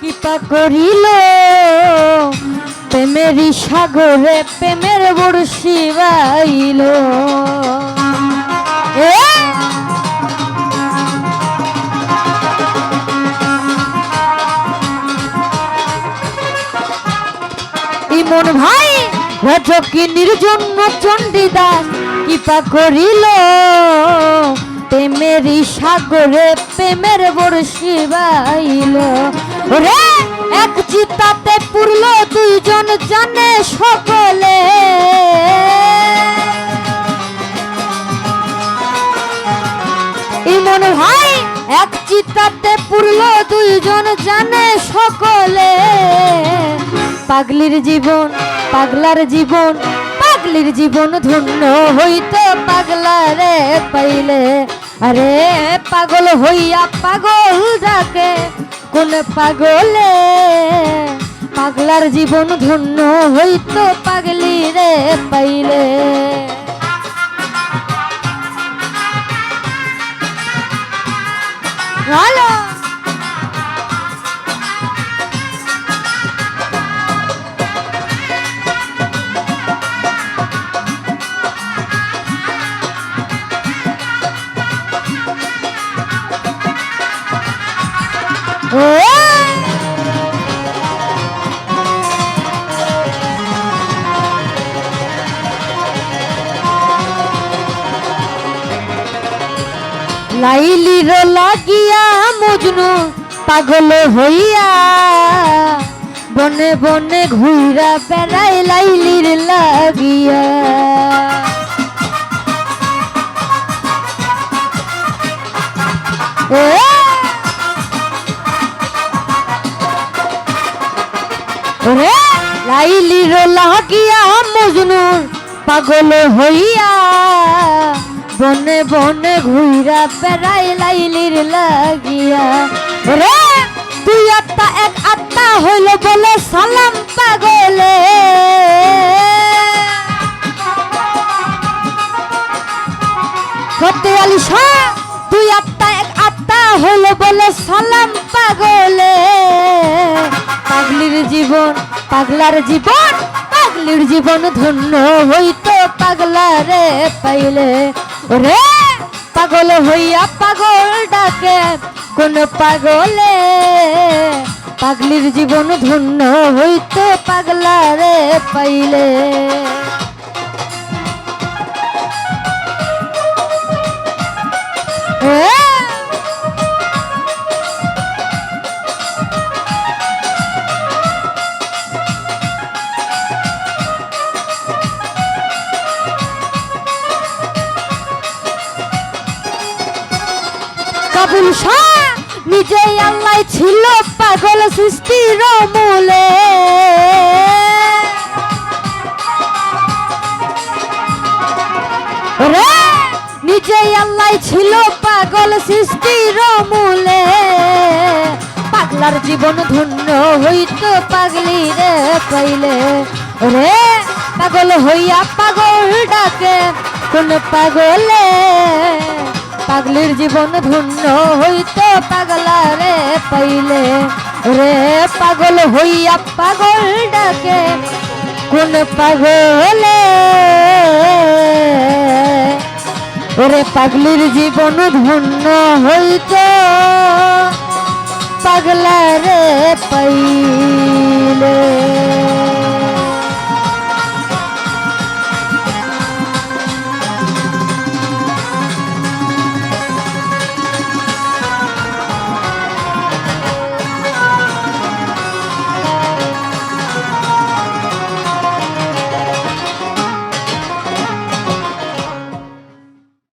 কৃপা করিল। প্রেমেরই সাগরে প্রেমের বড়শি বাইল। ইমন ভাই রাজকি নির্জন চণ্ডীদাস কৃপা করিল। প্রেমেরই সাগরে প্রেমের বড়শি বাইল। রে, এক চিতাতে পুরল দুইজন জানে সকলে। ইমন ভাই, এক চিতাতে পুরল দুইজন জানে সকলে। পাগলির জীবন, পাগলার জীবন, পাগলির জীবন ধন্য হইতো পাগলারে পাইলে। আরে পাগল হইয়া পাগল ডাকে কোন পাগলে? পাগলার জীবন ধন্য হইতো পাগলি রে পাইলে। লাইলির লাগিয়া মজনু পাগল হইয়া। বনে বনে ঘুইরা বেড়াই লাইলির লাগিয়া। এ লাগিয়া মজনুর, পাগল হইয়া বনে বনে ঘুইরা বেড়াই লাইলির লাগিয়া। রে, তুই আত্মা এক আত্মা হইল বলে সালাম পাগলে। শাহ তুই আত্মা এক আত্মা হইল বলে সালাম পাগলে। পাগলির জীবন, পাগলার জীবন পাগলির জীবন ধন্য হইতো পাগলারে পাইলে। রে পাগল হইয়া পাগল ডাকে কোন পাগলে। পাগলির জীবন ধন্য হইতো পাগলারে পাইলে। কাবুল শাহ নিজে আল্লাহ ছিল পাগল সৃষ্টির মূলে। রে নিজে আল্লাহ ছিল পাগল সৃষ্টির মূলে। পাগলার জীবন ধন্য হইত পাগলি রে পাইলে। রে, পাগল হইয়া পাগল ডাকে কোন পাগলে? পাগলির জীবন ধন্য হইত পাগলারে পাইলে। রে পাগল হইয়া পাগল ডাকে, কোন পাগলে? ওরে পাগলির জীবন ধন্য হইত পাগলারে পাই